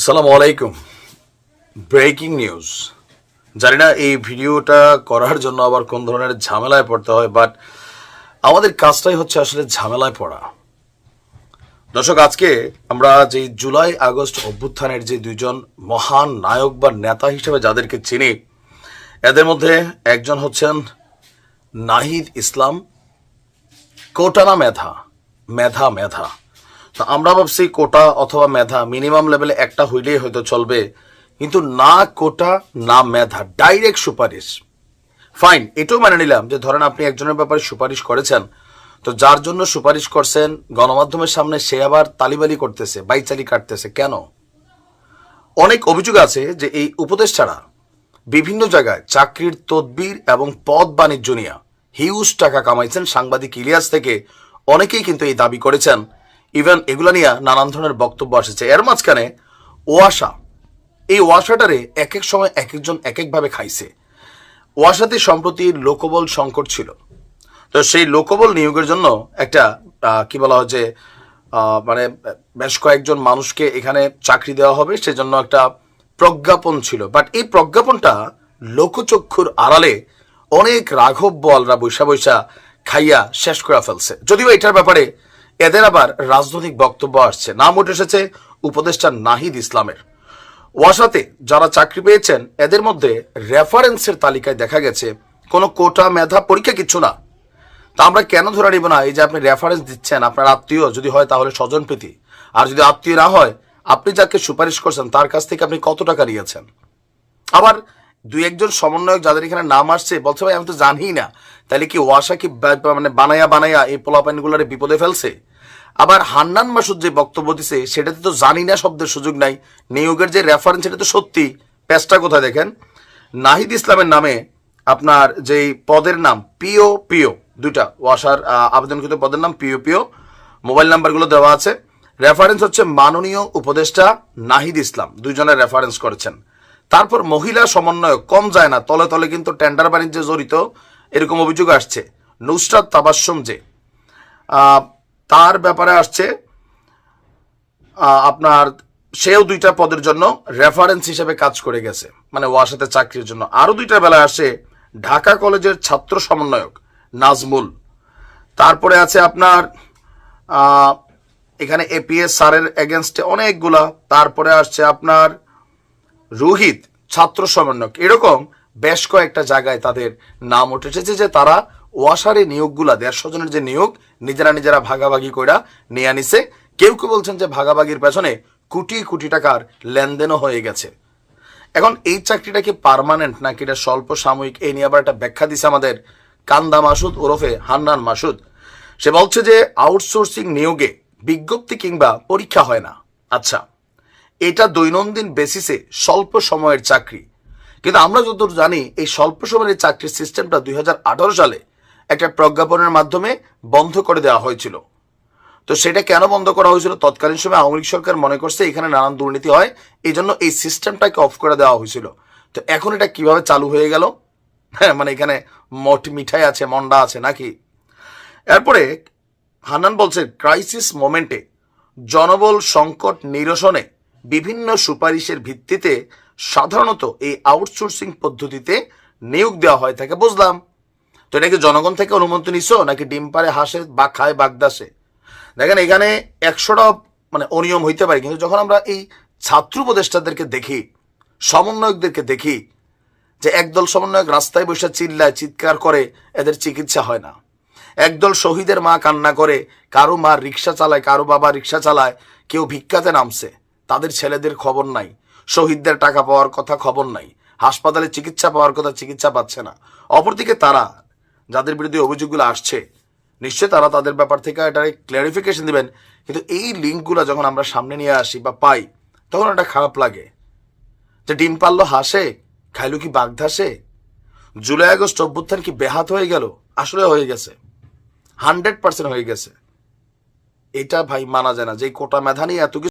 আসসালামু আলাইকুম। Breaking news জানি না এই ভিডিওটা করার জন্য আবার কোন ধরনের ঝামেলায় পড়তে হয় বাট আমাদের কাজটাই হচ্ছে আসলে ঝামেলায় পড়া। দর্শক, আজকে আমরা যে জুলাই আগস্ট অভ্যুত্থানের যে দুজন মহান নায়ক বা নেতা হিসেবে যাদেরকে চিনি, এদের মধ্যে একজন হচ্ছেন নাহিদ ইসলাম কোটানা মেধা? মেধা মেধা। তো আমরা ভাবছি কোটা অথবা মেধা মিনিমাম লেভেলে একটা হইলেই হয়তো চলবে। কিন্তু না কোটা, না মেধা, ডাইরেক্ট সুপারিশ। ফাইন, এটাও মেনে নিলাম যে ধরেন আপনি একজনের ব্যাপারে সুপারিশ করেছেন, তো যার জন্য সুপারিশ করছেন, গণমাধ্যমের সামনে সে আবার তালিবালি করতেছে বাইচালি কাটতেছে, কেন? অনেক অভিযোগ আছে যে এই উপদেষ্টারা বিভিন্ন জায়গায় চাকরির তদবির এবং পদ বাণিজ্য নিয়ে হিউজ টাকা কামাইছেন সাংবাদিক ইলিয়াস থেকে অনেকেই কিন্তু এই দাবি করেছেন। ইভেন এগুলো নিয়ে নানান ধরনের বক্তব্য আসেছে। এর মাঝখানে ওয়াসা, এই ওয়াসাটারে এক এক সময় এক একজন এক একভাবে খাইছে। ওয়াসাতে সম্প্রতি লোকবল সংকট ছিল। তো সেই লোকবল নিয়োগের জন্য একটা কি বলা হয় যে মানে বেশ কয়েকজন মানুষকে এখানে চাকরি দেওয়া হবে, সেজন্য একটা প্রজ্ঞাপন ছিল। বাট এই প্রজ্ঞাপনটা লোকচক্ষুর আড়ালে অনেক রাঘব বলরা বৈশা বৈশা খাইয়া শেষ করে ফেলছে। যদিও এটার ব্যাপারে এদের আবার রাজনৈতিক বক্তব্য আসছে। নাম উঠে এসেছে উপদেষ্টা নাহিদ ইসলামের। ওয়াসাতে যারা চাকরি পেয়েছেন, এদের মধ্যে রেফারেন্সের তালিকায় দেখা গেছে, কোনো কোটা মেধা পরীক্ষা কিচ্ছু না। তা আমরা কেন ধরে নিব না? এই যে আপনি রেফারেন্স দিচ্ছেন, আপনার আত্মীয় যদি হয় তাহলে স্বজন প্রীতি। আর যদি আত্মীয় না হয়, আপনি যাকে সুপারিশ করছেন, তার কাছ থেকে আপনি কত টাকা নিয়েছেন? আবার দুই একজন সমন্বয়ক যাদের এখানে নাম আসছে, বলছে, ভাই, আমি তো জানি না। তাহলে কি ওয়াসা কি মানে বানায়া বানায়া এই পোলাপাইনগুলোরে বিপদে ফেলছে? আবার হান্নান মাসুদ যে বক্তব্য দিছে, সেটাতে তো জানি না শব্দের সুযোগ নাই। নিয়োগের যে রেফারেন্স সেটা তো সত্যি। পেজটা কোথায় দেখেন? নাহিদ ইসলামের নামে আপনার যেই পদের নাম, পিও পিও, দুইটা ওয়াসার আবেদনকৃত পদের নাম, পিও পিও, মোবাইল নাম্বারগুলো দেওয়া আছে। রেফারেন্স হচ্ছে মাননীয় উপদেষ্টা নাহিদ ইসলাম, দুইজনের রেফারেন্স করেছেন। তারপর মহিলা সমন্বয়ক, কম যায় না, তলে তলে কিন্তু টেন্ডার বাণিজ্যে জড়িত, এরকম অভিযোগ আসছে। নুসরাত তাবাসম যে তার ব্যাপারে আসছে আপনার সেও দুইটা পদের জন্য রেফারেন্স হিসেবে কাজ করে গেছে মানে ওয়াসাতে চাকরির জন্য। আরও দুইটা বেলায় আসে ঢাকা কলেজের ছাত্র সমন্বয়ক নাজমুল। তারপরে আছে আপনার এখানে এপিএস স্যারের এগেনস্টে অনেকগুলা। তারপরে আসছে আপনার রোহিত, ছাত্র সমন্বয়ক। এরকম বেশ কয়েকটা জায়গায় তাদের নাম উঠে এসেছে যে তারা ওয়াসারে নিয়োগগুলা দেড়শো জনের যে নিয়োগ, নিজেরা নিজেরা ভাগাভাগি কইরা নিয়ে আনিছে। কেউ কেউ বলছেন যে ভাগাভাগির পেছনে কোটি কোটি টাকার লেনদেনও হয়ে গেছে। এখন এই চাকরিটা কি পার্মানেন্ট নাকি এটা স্বল্প সাময়িক? এই নিয়ে আবার একটা ব্যাখ্যা দিছে আমাদের কান্দা মাসুদ ওরফে হান্নান মাসুদ। সে বলছে যে আউটসোর্সিং নিয়োগে বিজ্ঞপ্তি কিংবা পরীক্ষা হয় না। আচ্ছা এটা দৈনন্দিন বেসিসে স্বল্প সময়ের চাকরি। কিন্তু আমরা যতদূর জানি, এই স্বল্প সময়ের চাকরির সিস্টেমটা দুই হাজার আঠারো সালে একটা প্রজ্ঞাপনের মাধ্যমে বন্ধ করে দেওয়া হয়েছিল। তো সেটা কেন বন্ধ করা হয়েছিল? তৎকালীন সময় আওয়ামী লীগ সরকার মনে করছে এখানে নানান দুর্নীতি হয় এই জন্য এই সিস্টেমটাকে অফ করে দেওয়া হয়েছিল। তো এখন এটা কীভাবে চালু হয়ে গেল? হ্যাঁ মানে এখানে মঠ মিঠাই আছে, মন্ডা আছে নাকি? এরপরে হান্নান বলছে ক্রাইসিস মোমেন্টে জনবল সংকট নিরসনে বিভিন্ন সুপারিশের ভিত্তিতে সাধারণত এই আউটসোর্সিং পদ্ধতিতে নিয়োগ দেওয়া হয় থাকে। বুঝলাম। তো এটা কি জনগণ থেকে অনুমতি নিছো, নাকি ডিম পারে হাসে বা খায় বাগদাসে? দেখেন, এখানে একশোটা মানে অনিয়ম হইতে পারে, কিন্তু যখন আমরা এই ছাত্র উপদেষ্টাদেরকে দেখি, সমন্বয়কদেরকে দেখি, যে একদল সমন্বয়ক রাস্তায় বসে চিল্লায়, চিৎকার করে, এদের চিকিৎসা হয় না। একদল শহীদের মা কান্না করে, কারও মা রিক্সা চালায়, কারও বাবা রিক্সা চালায়, কেউ ভিক্ষাতে নামছে, তাদের ছেলেদের খবর নাই, শহীদদের টাকা পাওয়ার কথা খবর নাই, হাসপাতালে চিকিৎসা পাওয়ার কথা চিকিৎসা পাচ্ছে না। অপরদিকে তারা যাদের বিরুদ্ধে অভিযোগগুলো আসছে, নিশ্চয়ই তারা তাদের ব্যাপার থেকে এটা ক্লারিফিকেশন দিবেন। কিন্তু এই লিঙ্কগুলো যখন আমরা সামনে নিয়ে আসি বা পাই, তখন এটা খারাপ লাগে। যে ডিম পারল হাসে, খাইলো কি বাগধাসে জুলাই, আগস্ট অভ্যুত্থান কি বেহাত হয়ে গেল? আসলে হয়ে গেছে। হান্ড্রেড পার্সেন্ট হয়ে গেছে। এটা ভাই মানা যায় না। যে কোটা মেধা নিয়ে এত কিছু